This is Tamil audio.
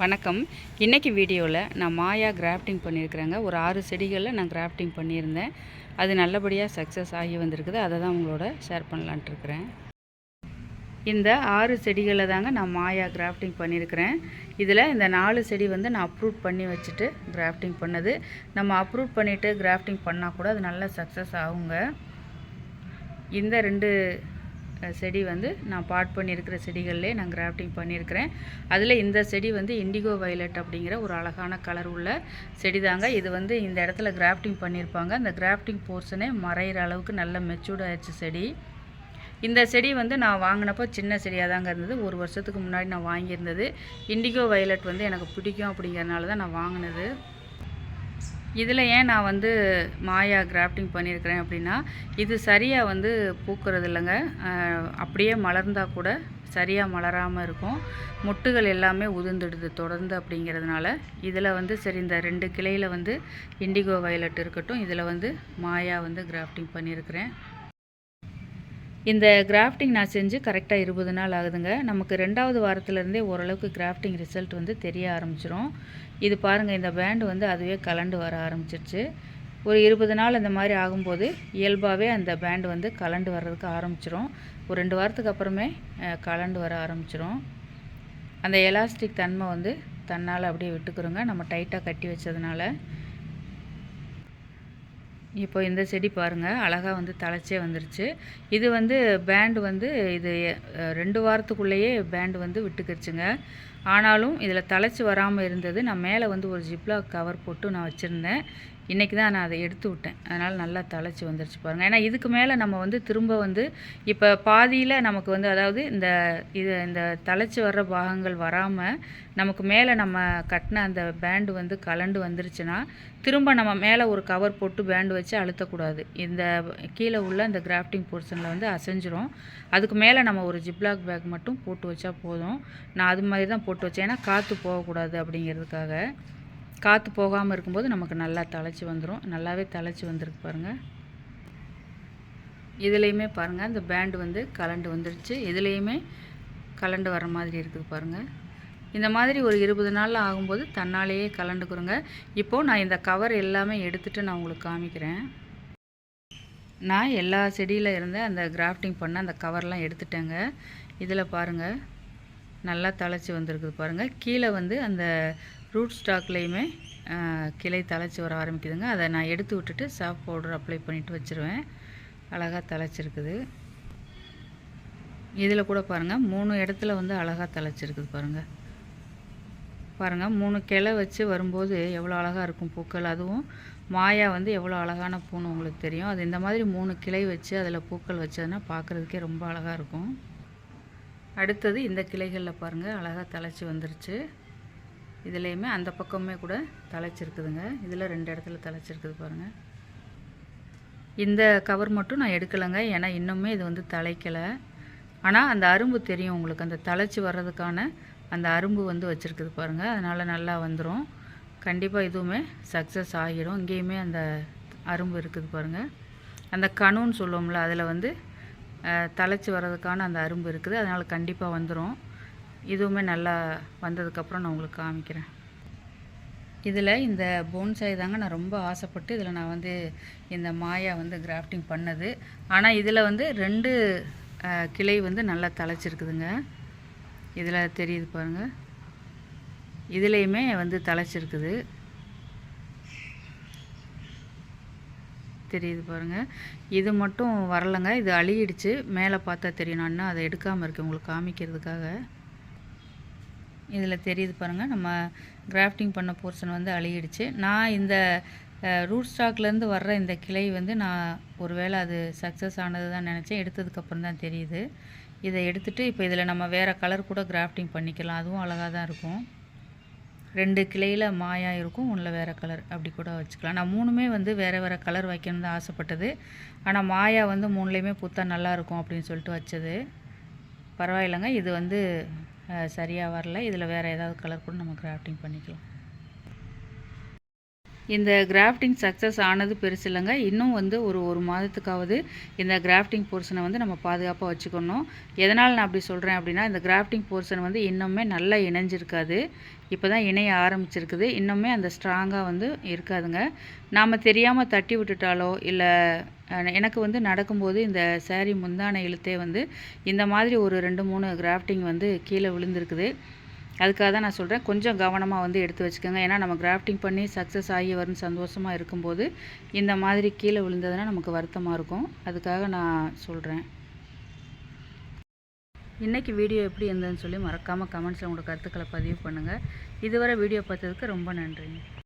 வணக்கம். இன்றைக்கி வீடியோவில் நான் மாயா கிராஃப்டிங் பண்ணியிருக்கிறேங்க. ஒரு ஆறு செடிகளில் நான் கிராஃப்டிங் பண்ணியிருந்தேன். அது நல்லபடியாக சக்ஸஸ் ஆகி வந்திருக்குது. அதை தான் உங்களோட ஷேர் பண்ணலான்ட்டு இருக்கிறேன். இந்த ஆறு செடிகளில் தாங்க நான் மாயா கிராஃப்டிங் பண்ணியிருக்கிறேன். இதில் இந்த நாலு செடி வந்து நான் அப்ரூவ் பண்ணி வச்சுட்டு கிராஃப்டிங் பண்ணது. நம்ம அப்ரூவ் பண்ணிவிட்டு கிராஃப்டிங் பண்ணால் கூட அது நல்ல சக்ஸஸ் ஆகுங்க. இந்த ரெண்டு செடி வந்து நான் பாட் பண்ணியிருக்கிற செடிகள்லே நான் கிராஃப்டிங் பண்ணியிருக்கிறேன். அதில் இந்த செடி வந்து இண்டிகோ வயலட் அப்படிங்கிற ஒரு அழகான கலர் உள்ள செடி தாங்க. இது வந்து இந்த இடத்துல கிராஃப்டிங் பண்ணியிருப்பாங்க. அந்த கிராஃப்டிங் போர்ஷனே மறையிற அளவுக்கு நல்ல மெச்சூர்ட் ஆயிடுச்சு செடி. இந்த செடி வந்து நான் வாங்கினப்போ சின்ன செடியாக தாங்க இருந்தது. ஒரு வருஷத்துக்கு முன்னாடி நான் வாங்கியிருந்தது. இண்டிகோ வயலட் வந்து எனக்கு பிடிக்கும் அப்படிங்கிறனால தான் நான் வாங்கினது. இதில் ஏன் நான் வந்து மாயா கிராஃப்டிங் பண்ணியிருக்கிறேன் அப்படின்னா இது சரியாக வந்து பூக்கிறது இல்லைங்க அப்படியே மலர்ந்தால் கூட சரியாக மலராமல் இருக்கும். மொட்டுகள் எல்லாமே உதிர்ந்துடுது தொடர்ந்து அப்படிங்கிறதுனால. இதில் வந்து சரி இந்த ரெண்டு கிளையில் வந்து இண்டிகோ வயலட் இருக்கட்டும் இதில் வந்து மாயா வந்து கிராஃப்டிங் பண்ணியிருக்கிறேன். இந்த கிராஃப்டிங் நான் செஞ்சு கரெக்டாக இருபது நாள் ஆகுதுங்க. நமக்கு ரெண்டாவது வாரத்துலேருந்தே ஓரளவுக்கு கிராஃப்டிங் ரிசல்ட் வந்து தெரிய ஆரம்பிச்சிரும். இது பாருங்கள் இந்த பேண்டு வந்து அதுவே கலண்டு வர ஆரம்பிச்சிருச்சு. ஒரு இருபது நாள் இந்த மாதிரி ஆகும்போது இயல்பாகவே அந்த பேண்டு வந்து கலண்டு வர்றதுக்கு ஆரம்பிச்சிரும். ஒரு ரெண்டு வாரத்துக்கு அப்புறமே கலண்டு வர ஆரம்பிச்சிரும். அந்த எலாஸ்டிக் தன்மை வந்து தன்னால் அப்படியே விட்டுக்கிறோங்க. நம்ம டைட்டாக கட்டி வச்சதுனால. இப்போ இந்த செடி பாருங்கள் அழகாக வந்து தழைச்சே வந்துருச்சு. இது வந்து பேண்டு வந்து இது ரெண்டு வாரத்துக்குள்ளேயே பேண்டு வந்து விட்டுக்கிருச்சுங்க. ஆனாலும் இதில் தழைச்சி வராமல் இருந்தது. நான் மேலே வந்து ஒரு ஜிப்லாக் கவர் போட்டு நான் வச்சுருந்தேன். இன்றைக்கி தான் நான் அதை எடுத்து விட்டேன். அதனால் நல்லா தழைச்சி வந்துருச்சு பாருங்கள் ஏன்னா இதுக்கு மேலே நம்ம வந்து திரும்ப வந்து இப்போ பாதியில் நமக்கு வந்து அதாவது இந்த இது இந்த தழைச்சி வர்ற பாகங்கள் வராமல் நமக்கு மேலே நம்ம கட்டின அந்த பேண்டு வந்து கலண்டு வந்துருச்சுன்னா திரும்ப நம்ம மேலே ஒரு கவர் போட்டு பேண்டு வச்சு அழுத்தக்கூடாது. இந்த கீழே உள்ள இந்த கிராஃப்டிங் போர்ஷனில் வந்து அசைஞ்சிரும். அதுக்கு மேலே நம்ம ஒரு ஜிப்லாக் பேக் மட்டும் போட்டு வச்சா போதும். நான் அது மாதிரி தான் போட்டு வச்சேன். ஏன்னா காற்று போகக்கூடாது அப்படிங்கிறதுக்காக. காற்று போகாமல் இருக்கும்போது நமக்கு நல்லா தழைச்சி வந்துடும் நல்லாவே தழைச்சி வந்திருக்கு பாருங்கள் இதுலேயுமே பாருங்கள் இந்த பேண்டு வந்து கலண்டு வந்துடுச்சு இதுலேயுமே கலண்டு வர மாதிரி இருக்குது பாருங்கள் இந்த மாதிரி ஒரு இருபது நாளில் ஆகும்போது தன்னாலேயே கலண்டுக்குறோங்க இப்போது நான் இந்த கவர் எல்லாமே எடுத்துகிட்டு நான் உங்களுக்கு காமிக்கிறேன். நான் எல்லா செடியில் இருந்த அந்த கிராஃப்டிங் பண்ண அந்த கவர்லாம் எடுத்துட்டேங்க. இதில் பாருங்கள் நல்லா தழைச்சி வந்திருக்குது பாருங்கள் கீழே வந்து அந்த ரூட் ஸ்டாக்லேயுமே கிளை தழைச்சி வர ஆரம்பிக்குதுங்க. அதை நான் எடுத்து விட்டுட்டு சாஃப்ட் பவுடர் அப்ளை பண்ணிவிட்டு வச்சுருவேன். அழகாக தழைச்சிருக்குது இதில் கூட பாருங்கள் மூணு இடத்துல வந்து அழகாக தழைச்சிருக்குது பாருங்கள் பாருங்கள் மூணு கிளை வச்சு வரும்போது எவ்வளோ அழகாக இருக்கும் பூக்கள். அதுவும் மாயா வந்து எவ்வளோ அழகான பூன்னு உங்களுக்கு தெரியும். அது இந்த மாதிரி மூணு கிளை வச்சு அதில் பூக்கள் வச்சதுன்னா பார்க்குறதுக்கே ரொம்ப அழகாக இருக்கும். அடுத்தது இந்த கிளைகளில் பாருங்கள் அழகாக தழைச்சி வந்துருச்சு. இதுலேயுமே அந்த பக்கமே கூட தழைச்சிருக்குதுங்க இதில் ரெண்டு இடத்துல தழைச்சிருக்குது பாருங்கள் இந்த கவர் மட்டும் நான் எடுக்கலைங்க. ஏன்னா இன்னுமே இது வந்து தழைக்கலை ஆனால் அந்த அரும்பு தெரியும் உங்களுக்கு. அந்த தலைச்சி வர்றதுக்கான அந்த அரும்பு வந்து வச்சுருக்குது பாருங்கள் அதனால் நல்லா வந்துடும் கண்டிப்பாக இதுவுமே சக்ஸஸ் ஆகிடும் இங்கேயுமே அந்த அரும்பு இருக்குது பாருங்கள் அந்த கணுன்னு சொல்லுவோம்ல அதில் வந்து தலைச்சி வர்றதுக்கான அந்த அரும்பு இருக்குது. அதனால் கண்டிப்பாக வந்துடும் இதுவுமே நல்லா வந்ததுக்கப்புறம் நான் உங்களுக்கு காமிக்கிறேன். இதில் இந்த போன்சாய் தாங்க நான் ரொம்ப ஆசைப்பட்டு இதில் நான் வந்து இந்த மாயா வந்து கிராஃப்டிங் பண்ணது. ஆனால் இதில் வந்து ரெண்டு கிளை வந்து நல்லா தழைச்சிருக்குதுங்க இதில் தெரியுது பாருங்கள் இதுலேயுமே வந்து தழைச்சிருக்குது தெரியுது பாருங்கள் இது மட்டும் வரலைங்க. இது அழுகிடுச்சு மேலே பார்த்தா தெரியும். நான் இன்னும் அதை எடுக்காமல் இருக்கேன். உங்களுக்கு காமிக்கிறதுக்காக. இதில் தெரியுது பாருங்கள் நம்ம கிராஃப்டிங் பண்ண போர்ஷன் வந்து அழுகிடுச்சு நான் இந்த ரூட் ஸ்டாக்லேருந்து வர்ற இந்த கிளை வந்து நான் ஒருவேளை அது சக்ஸஸ் ஆனது தான் நினச்சேன். எடுத்ததுக்கப்புறம் தான் தெரியுது. இதை எடுத்துகிட்டு இப்போ இதில் நம்ம வேறு கலர் கூட கிராஃப்டிங் பண்ணிக்கலாம். அதுவும் அழகாக தான் இருக்கும். ரெண்டு கிளையில் மாயா இருக்கும். ஒன்றில் வேறு கலர் அப்படி கூட வச்சுக்கலாம். நான் மூணுமே வந்து வேறு வேறு கலர் வைக்கணும்னு தான் ஆசைப்பட்டது. ஆனால் மாயா வந்து மூணுலேயுமே புத்தா நல்லாயிருக்கும் அப்படின்னு சொல்லிட்டு வச்சது. பரவாயில்லைங்க. இது வந்து சரியாக வரல. இதில் வேறு ஏதாவது கலர் கூட நம்ம கிராஃப்டிங் பண்ணிக்கலாம். இந்த கிராஃப்டிங் சக்ஸஸ் ஆனது பெருசு இல்லைங்க. இன்னும் வந்து ஒரு ஒரு மாதத்துக்காவது இந்த கிராஃப்டிங் போர்ஷனை வந்து நம்ம பாதுகாப்பாக வச்சுக்கணும். எதனால் நான் அப்படி சொல்கிறேன் அப்படின்னா இந்த கிராஃப்டிங் போர்ஷன் வந்து இன்னுமே நல்லா இணைஞ்சிருக்காது. இப்போ தான் இணைய ஆரம்பிச்சிருக்குது. இன்னுமே அந்த ஸ்ட்ராங்காக வந்து இருக்காதுங்க. நாம் தெரியாமல் தட்டி விட்டுட்டாலோ இல்லை எனக்கு வந்து நடக்கும்போது இந்த சேரீ முந்தான இழுத்தே வந்து இந்த மாதிரி ஒரு ரெண்டு மூணு கிராஃப்டிங் வந்து கீழே விழுந்திருக்குது. அதுக்காக தான் நான் சொல்கிறேன் கொஞ்சம் கவனமாக வந்து எடுத்து வச்சுக்கோங்க. ஏன்னா நம்ம கிராஃப்டிங் பண்ணி சக்ஸஸ் ஆகி வரும் சந்தோஷமாக இருக்கும்போது இந்த மாதிரி கீழே விழுந்ததுன்னா நமக்கு வருத்தமாக இருக்கும். அதுக்காக நான் சொல்கிறேன் இன்றைக்கி வீடியோ எப்படி இருந்ததுன்னு சொல்லி மறக்காமல் கமெண்ட்ஸில் உங்களோட கருத்துக்களை பதிவு பண்ணுங்கள் இதுவரை வீடியோ பார்த்ததுக்கு ரொம்ப நன்றிங்க